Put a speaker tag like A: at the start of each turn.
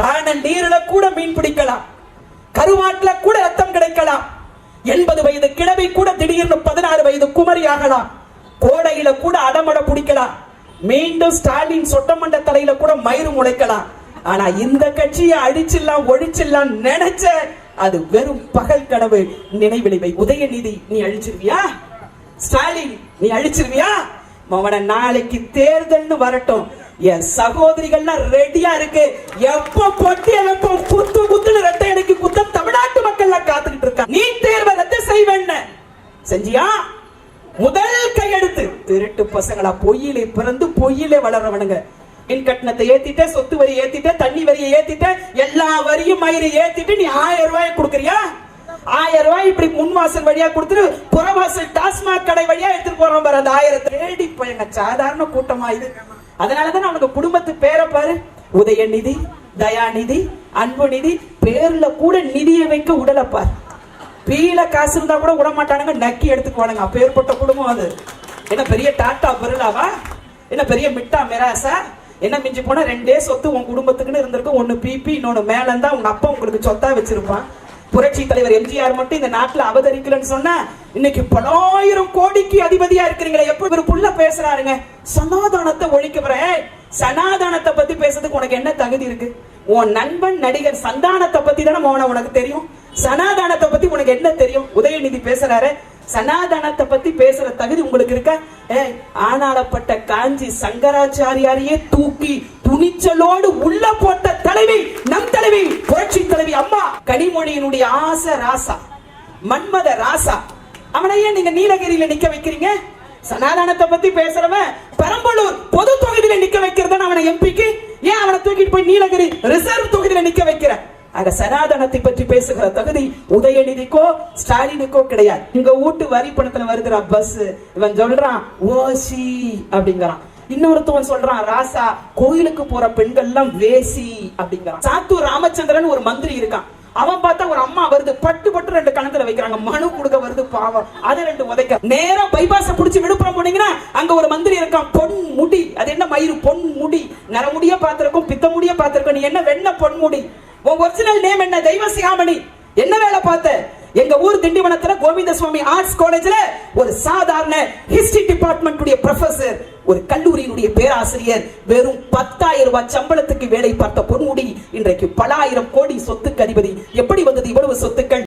A: காரணம் நீரில கூட மீன் பிடிக்கலாம். கருவாட்டில் கூட ரத்தம் கிடைக்கலாம். எண்பது வயது கிழவி கூட திடீர்னு பதினாறு வயது குமரி ஆகலாம். கோடையில கூட அடமட பிடிக்கலாம். மீண்டும் ஸ்டாலின் சொட்டமண்ட தலையில கூட மயிறு முளைக்கலாம். ஆனா இந்த கட்சியை அடிச்சிடலாம் ஒழிச்சிடலாம் நினைச்ச அது வெறும் பகல் கனவு. நினைவிழிவை உதயநிதி நீ அழிச்சிருவியா? ஸ்டாலின் நீ அழிச்சிருவியா? மவன நாளைக்கு தேர்தல்னு வரட்டும். என் சகோதரிகள்லாம் ரெடியா இருக்கு. எப்போ பொட்டி எப்போ குத்து குத்துன்னு ரெட்டை எனக்கு குத்த தமிழ்நாட்டு மக்கள் காத்துக்கிட்டு இருக்கா. நீ தேர்வை ரத்து செய்வேன் செஞ்சியா? முதல் கையெடுத்து திருட்டு பசங்களா பொய்யிலே பிறந்து பொய்யிலே வளர்றவனுங்க. மின் கட்டணத்தை ஏத்திட்ட சொத்து வரி ஏத்திட்ட தண்ணி வரியை ஏத்திட்ட எல்லா வரியும் மயிரை ஏத்திட்டு நீ ஆயிரம் ரூபாய் கொடுக்குறியா? ஆயிரம் ரூபாய் இப்படி முன் வாசல் வழியா கொடுத்துட்டு புறவாசல் டாஸ்மாக் கடை வழியா எடுத்துட்டு போறோம் பாரு அந்த ஆயிரத்தை. தேடி போயங்க சாதாரண கூட்டமா இது? அதனாலதான் அவனுக்கு குடும்பத்து பேரை பாரு. உதயநிதி தயாநிதி அன்பு நிதி பேர்ல கூட நிதியை வைக்க உடலை பீல காசு இருந்தா கூட விட மாட்டானுங்க நக்கி எடுத்துக்குவானுங்க. அப்பேற்பட்ட குடும்பம் அது. என்ன பெரிய டாட்டா பிர்லாவா? என்ன பெரிய மிட்டா மெராசா? என்ன மிஞ்சி போனா ரெண்டே சொத்து உன் குடும்பத்துக்குன்னு இருந்திருக்கும் ஒன்னு பிபி இன்னொன்னு மேல இருந்தா உங்க அப்பா உங்களுக்கு சொத்தா வச்சிருப்பான். புரட்சி தலைவர் எம்ஜிஆர் மட்டும் இந்த நாட்டுல அவதரிக்கலன்னு சொன்னா இன்னைக்கு பலாயிரம் கோடிக்கு அதிபதியா இருக்கிறீங்களே எப்ப ஒரு புள்ள பேசுறாருங்க? சனாதானத்தை ஒழிக்க சனாதானத்தை பத்தி பேசுறதுக்கு உனக்கு என்ன தகுதி இருக்கு? உன் நண்பன் நடிகர் சந்தானத்தை பத்தி தானே மோன உனக்கு தெரியும். சனாதானத்தை பத்தி உனக்கு என்ன தெரியும்? உதயநிதி பேசுறாரு. சனாதனத்தை பத்தி பேசுற தகுதி உங்களுக்கு இருக்க? ஆனாளப்பட்ட காஞ்சி சங்கராச்சாரியாரையே தூக்கி துணிச்சலோடு உள்ள போட்ட தலைவி நம் தலைவி கனிமொழியினுடைய ஆசை ராசா மன்மத ராசா. அவனையே நீங்க நீலகிரியில நிக்க வைக்கிறீங்க? சனாதனத்தை பத்தி பேசுறவன் பெரம்பலூர் பொது தொகுதியில நிக்க வைக்கிறதா அவனை எம்பிக்கு. ஏன் அவனை தூக்கிட்டு போய் நீலகிரி ரிசர்வ் தொகுதியில நிக்க வைக்கிற? ஆக சனாதனத்தை பற்றி பேசுகிற தகுதி உதயநிதிக்கோ ஸ்டாலினுக்கோ கிடையாது. இங்க வீட்டு வரி பணத்துல வருகிற பஸ் இவன் சொல்றான் ஓசி அப்படிங்கிறான். இன்னொருத்தவன் சொல்றான் ராசா கோயிலுக்கு போற பெண்கள் எல்லாம் வேசி அப்படிங்கிறான். சாத்தூர் ராமச்சந்திரன் ஒரு மந்திரி இருக்கான். அவன் பார்த்தா ஒரு அம்மா வருது பட்டு பட்டு ரெண்டு கணத்துல வைக்கிறாங்க. மனு கொடுக்க வருது பாவம். அதை ரெண்டு உதைக்க. நேரம் பைபாஸ புடிச்சு விழுப்புரம் போனீங்கன்னா அங்க ஒரு மந்திரி இருக்கான் பொன் முடி. அது என்ன மயிறு? பொன் முடி. நரமுடிய பார்த்திருக்கும் பித்த முடிய பார்த்திருக்கும். நீ என்ன வெண்ண பொன் முடி? உன் ஒரிஜினல் நேம் என்ன? தெய்வ சிகாமணி என்ன வேலை பார்த்த? எங்க ஊர் திண்டிவனத்துல கோவிந்த சுவாமி ஆர்ட்ஸ் காலேஜ்ல ஒரு சாதாரண ஹிஸ்டரி டிபார்ட்மெண்ட் ப்ரொஃபசர் ஒரு கல்லூரியினுடைய பேராசிரியர் வெறும் பத்தாயிரம் ரூபாய் சம்பளத்துக்கு வேலை பார்த்த பொன்முடி இன்றைக்கு பல ஆயிரம் கோடி சொத்துக்கு அதிபதி. எப்படி வந்தது இவ்வளவு சொத்துக்கள்?